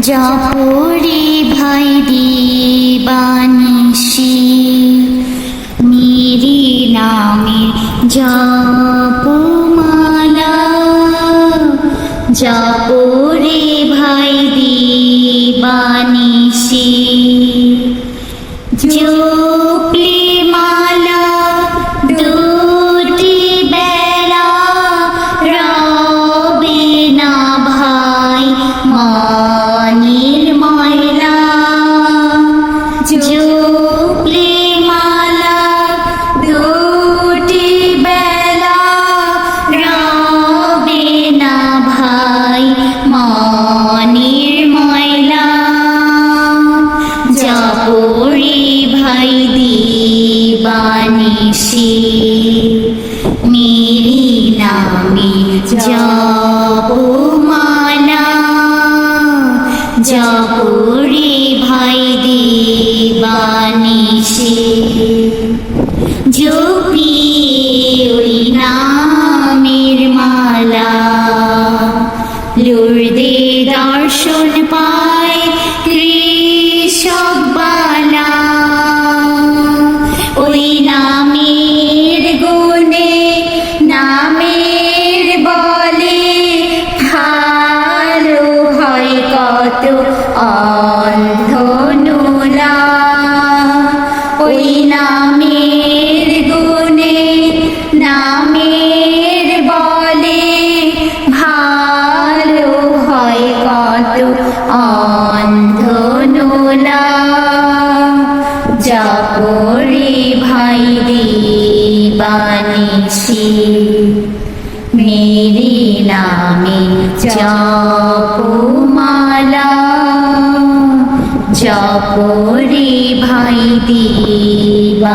জপরে ভাই দিবানিশি মেরে নামে জপমালা জপরে ভাই দিবানিশি। জপলে মালা দুটি বেলা মনের ভাই দিবানিশি মেরি নামে জপমালা জপরে ভাই দিবানিশি জপি ওই নামের মালা, লুর্দে দর্শন পায় অন্ধনুলা ওই নামের গুণে, নামের বলে ভালো হয় কত অন্ধনুলা জপরে ভাই দিবানিশি মেরি নামে জপমালা জপরে ভাই দিবানিশি